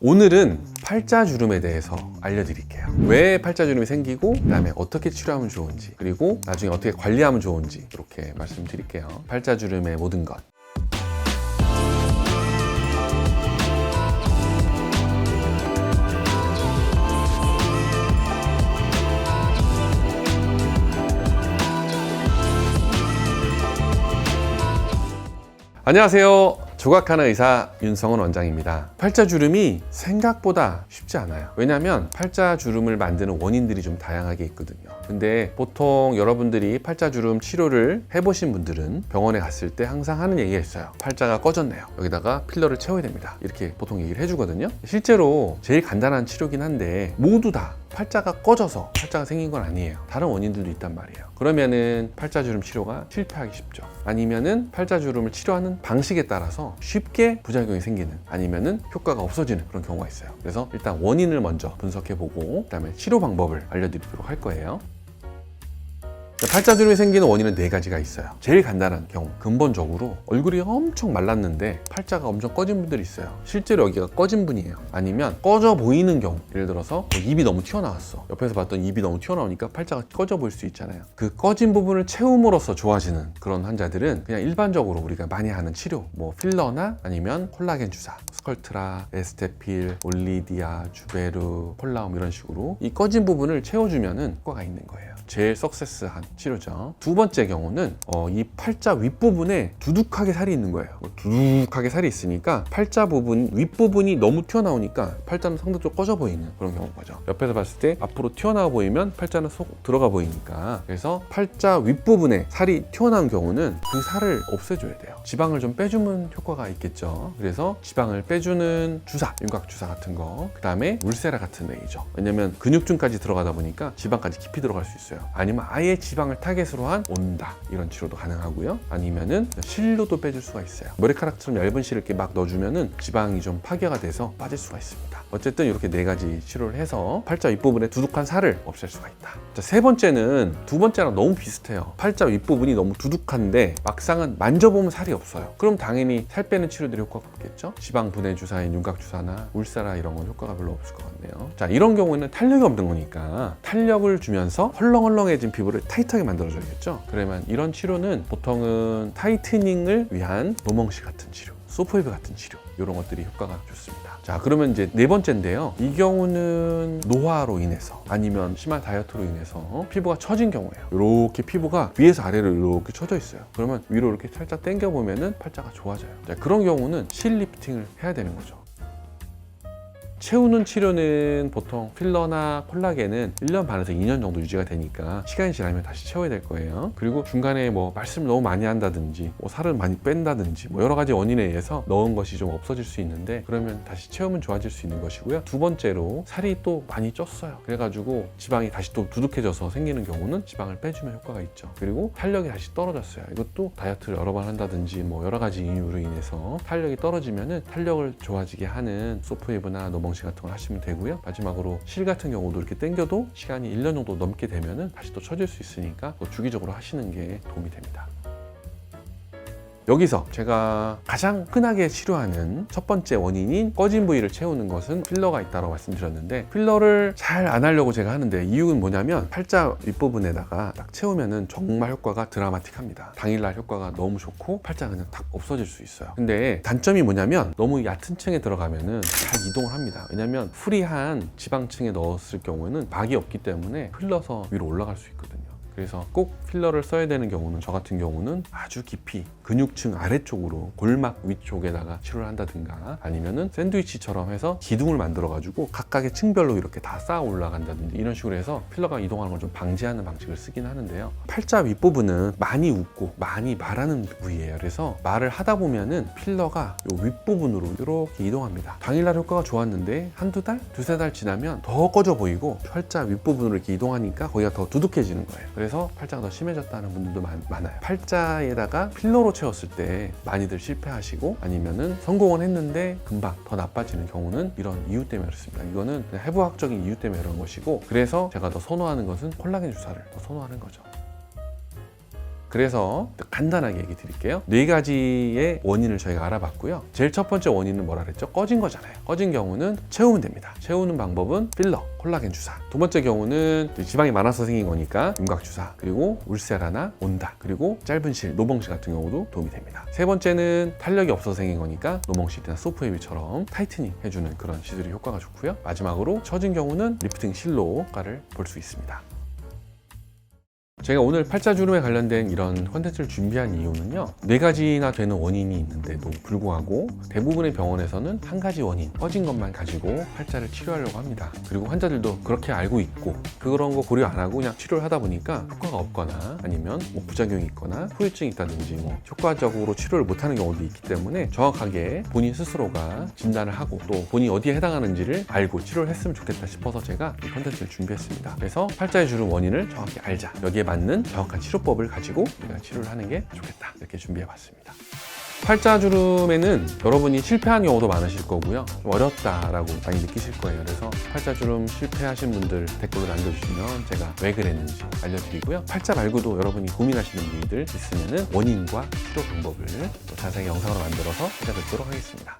오늘은 팔자주름에 대해서 알려드릴게요. 왜 팔자주름이 생기고, 그 다음에 어떻게 치료하면 좋은지, 그리고 나중에 어떻게 관리하면 좋은지, 이렇게 말씀드릴게요. 팔자주름의 모든 것. 안녕하세요. 조각하는 의사 윤성원 원장입니다. 팔자주름이 생각보다 쉽지 않아요. 왜냐하면 팔자주름을 만드는 원인들이 좀 다양하게 있거든요. 근데 보통 여러분들이 팔자주름 치료를 해보신 분들은 병원에 갔을 때 항상 하는 얘기가 있어요. 팔자가 꺼졌네요. 여기다가 필러를 채워야 됩니다. 이렇게 보통 얘기를 해주거든요. 실제로 제일 간단한 치료긴 한데 모두 다 팔자가 꺼져서 팔자가 생긴 건 아니에요. 다른 원인들도 있단 말이에요. 그러면은 팔자주름 치료가 실패하기 쉽죠. 아니면은 팔자주름을 치료하는 방식에 따라서 쉽게 부작용이 생기는 아니면은 효과가 없어지는 그런 경우가 있어요. 그래서 일단 원인을 먼저 분석해 보고 그다음에 치료 방법을 알려드리도록 할 거예요. 팔자주름이 생기는 원인은 네 가지가 있어요. 제일 간단한 경우, 근본적으로 얼굴이 엄청 말랐는데 팔자가 엄청 꺼진 분들이 있어요. 실제로 여기가 꺼진 분이에요. 아니면 꺼져 보이는 경우, 예를 들어서 뭐 입이 너무 튀어나왔어. 옆에서 봤던 입이 너무 튀어나오니까 팔자가 꺼져 보일 수 있잖아요. 그 꺼진 부분을 채움으로써 좋아지는 그런 환자들은 그냥 일반적으로 우리가 많이 하는 치료, 뭐 필러나 아니면 콜라겐 주사, 스컬트라, 에스테필, 올리디아, 주베르, 콜라움 이런 식으로 이 꺼진 부분을 채워주면은 효과가 있는 거예요. 제일 석세스한 치료죠. 두 번째 경우는 어, 이 팔자 윗부분에 두둑하게 살이 있는 거예요. 뭐 두둑하게 살이 있으니까 팔자 부분 윗부분이 너무 튀어나오니까 팔자는 상대적으로 꺼져 보이는 그런 경우인 거죠. 옆에서 봤을 때 앞으로 튀어나와 보이면 팔자는 속 들어가 보이니까 그래서 팔자 윗부분에 살이 튀어나온 경우는 그 살을 없애줘야 돼요. 지방을 좀 빼주면 효과가 있겠죠. 그래서 지방을 빼주는 주사, 윤곽 주사 같은 거, 그 다음에 울세라 같은 레이저. 왜냐면 근육층까지 들어가다 보니까 지방까지 깊이 들어갈 수 있어요. 아니면 아예 지방 을 타겟으로 한 온다 이런 치료도 가능하고요. 아니면은 실로도 빼줄 수가 있어요. 머리카락처럼 얇은 실을 이렇게 막 넣어주면은 지방이 좀 파괴가 돼서 빠질 수가 있습니다. 어쨌든 이렇게 네 가지 치료를 해서 팔자 윗부분에 두둑한 살을 없앨 수가 있다. 자, 세 번째는 두 번째랑 너무 비슷해요. 팔자 윗부분이 너무 두둑한데 막상은 만져보면 살이 없어요. 그럼 당연히 살 빼는 치료들이 효과가 없겠죠? 지방 분해 주사인 윤곽 주사나 울사라 이런 건 효과가 별로 없을 것 같네요. 자, 이런 경우에는 탄력이 없는 거니까 탄력을 주면서 헐렁헐렁해진 피부를 타이트 하게 만들어줘야겠죠? 그러면 이런 치료는 보통은 타이트닝을 위한 노멍시 같은 치료. 소프웨브 같은 치료 이런 것들이 효과가 좋습니다. 자 그러면 이제 네 번째인데요. 이 경우는 노화로 인해서 아니면 심한 다이어트로 인해서 피부가 처진 경우예요. 이렇게 피부가 위에서 아래로 이렇게 처져 있어요. 그러면 위로 이렇게 살짝 당겨 보면은 팔자가 좋아져요. 자, 그런 경우는 실 리프팅을 해야 되는 거죠. 채우는 치료는 보통 필러나 콜라겐은 1년 반에서 2년 정도 유지가 되니까 시간이 지나면 다시 채워야 될 거예요. 그리고 중간에 뭐 말씀을 너무 많이 한다든지 뭐 살을 많이 뺀다든지 뭐 여러 가지 원인에 의해서 넣은 것이 좀 없어질 수 있는데 그러면 다시 채우면 좋아질 수 있는 것이고요. 두 번째로 살이 또 많이 쪘어요. 그래가지고 지방이 다시 또 두둑해져서 생기는 경우는 지방을 빼주면 효과가 있죠. 그리고 탄력이 다시 떨어졌어요. 이것도 다이어트를 여러 번 한다든지 뭐 여러 가지 이유로 인해서 탄력이 떨어지면은 탄력을 좋아지게 하는 소프웨브나 노 멍시 같은 걸 하시면 되고요. 마지막으로 실 같은 경우도 이렇게 당겨도 시간이 1년 정도 넘게 되면은 다시 또 처질 수 있으니까 또 주기적으로 하시는 게 도움이 됩니다. 여기서 제가 가장 흔하게 치료하는 첫 번째 원인인 꺼진 부위를 채우는 것은 필러가 있다고 말씀드렸는데 필러를 잘 안 하려고 제가 하는데 이유는 뭐냐면 팔자 윗부분에다가 딱 채우면은 정말 효과가 드라마틱합니다. 당일날 효과가 너무 좋고 팔자가 그냥 딱 없어질 수 있어요. 근데 단점이 뭐냐면 너무 얕은 층에 들어가면은 잘 이동을 합니다. 왜냐면 프리한 지방층에 넣었을 경우에는 막이 없기 때문에 흘러서 위로 올라갈 수 있거든요. 그래서 꼭 필러를 써야 되는 경우는 저 같은 경우는 아주 깊이 근육층 아래쪽으로 골막 위쪽에다가 치료를 한다든가 아니면은 샌드위치처럼 해서 기둥을 만들어 가지고 각각의 층별로 이렇게 다 쌓아 올라간다든지 이런 식으로 해서 필러가 이동하는 걸 좀 방지하는 방식을 쓰긴 하는데요. 팔자 윗부분은 많이 웃고 많이 말하는 부위예요. 그래서 말을 하다 보면은 필러가 요 윗부분으로 이렇게 이동합니다. 당일날 효과가 좋았는데 한두 달, 두세 달 지나면 더 꺼져 보이고 팔자 윗부분으로 이렇게 이동하니까 거기가 더 두둑해지는 거예요 그래서 팔자가 더 심해졌다는 분들도 많, 많아요 팔자에다가 필러로 채웠을 때 많이들 실패하시고 아니면은 성공은 했는데 금방 더 나빠지는 경우는 이런 이유 때문에 그렇습니다. 이거는 해부학적인 이유 때문에 그런 것이고 그래서 제가 더 선호하는 것은 콜라겐 주사를 더 선호하는 거죠. 그래서 간단하게 얘기 드릴게요. 네 가지의 원인을 저희가 알아봤고요. 제일 첫 번째 원인은 뭐라 그랬죠? 꺼진 거잖아요. 꺼진 경우는 채우면 됩니다. 채우는 방법은 필러, 콜라겐 주사. 두 번째 경우는 지방이 많아서 생긴 거니까 윤곽 주사. 그리고 울세라나 온다. 그리고 짧은 실, 노벙실 같은 경우도 도움이 됩니다. 세 번째는 탄력이 없어서 생긴 거니까 노벙실이나 소프웨비처럼 타이트닝 해주는 그런 시술이 효과가 좋고요. 마지막으로 처진 경우는 리프팅 실로 효과를 볼 수 있습니다. 제가 오늘 팔자주름에 관련된 이런 컨텐츠를 준비한 이유는요. 네 가지나 되는 원인이 있는데도 불구하고 대부분의 병원에서는 한 가지 원인 꺼진 것만 가지고 팔자를 치료하려고 합니다. 그리고 환자들도 그렇게 알고 있고 그런 거 고려 안 하고 그냥 치료를 하다 보니까 효과가 없거나 아니면 뭐 부작용이 있거나 후유증이 있다든지 뭐 효과적으로 치료를 못하는 경우도 있기 때문에 정확하게 본인 스스로가 진단을 하고 또 본인이 어디에 해당하는지를 알고 치료를 했으면 좋겠다 싶어서 제가 이 컨텐츠를 준비했습니다. 그래서 팔자의 주름 원인을 정확히 알자. 여기에 맞는 정확한 치료법을 가지고 우리가 치료를 하는 게 좋겠다 이렇게 준비해 봤습니다. 팔자주름에는 여러분이 실패한 경우도 많으실 거고요. 좀 어렵다라고 많이 느끼실 거예요. 그래서 팔자주름 실패하신 분들 댓글로 남겨주시면 제가 왜 그랬는지 알려드리고요. 팔자 말고도 여러분이 고민하시는 분들 있으면 원인과 치료 방법을 또 자세히 영상으로 만들어서 찾아뵙도록 하겠습니다.